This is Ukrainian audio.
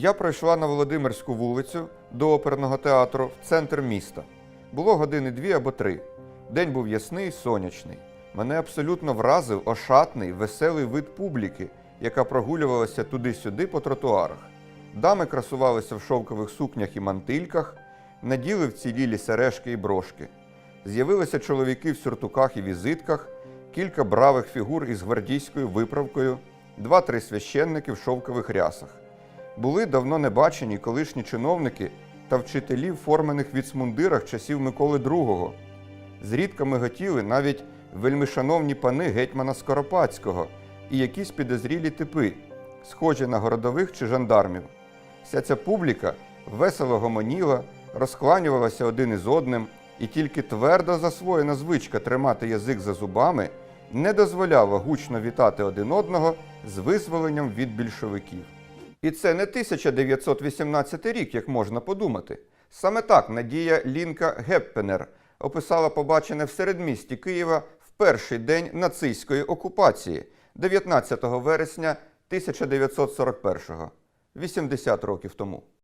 Я пройшла на Володимирську вулицю до оперного театру в центр міста. Було години дві або три. День був ясний, сонячний. Мене абсолютно вразив ошатний, веселий вид публіки, яка прогулювалася туди-сюди по тротуарах. Дами красувалися в шовкових сукнях і мантильках, наділи вцілілі сережки і брошки. З'явилися чоловіки в сюртуках і візитках, кілька бравих фігур із гвардійською виправкою, два-три священники в шовкових рясах. Були давно не бачені колишні чиновники та вчителі в формених віцмундирах часів Миколи II. Зрідка миготіли навіть вельмишановні пани гетьмана Скоропадського і якісь підозрілі типи, схожі на городових чи жандармів. Вся ця публіка весело гомоніла, розкланювалася один із одним, і тільки твердо засвоєна звичка тримати язик за зубами не дозволяла гучно вітати один одного з визволенням від більшовиків. І це не 1918 рік, як можна подумати. Саме так Надія Лінка Геппенер описала побачене в середмісті Києва в перший день нацистської окупації 19 вересня 1941-го, 80 років тому.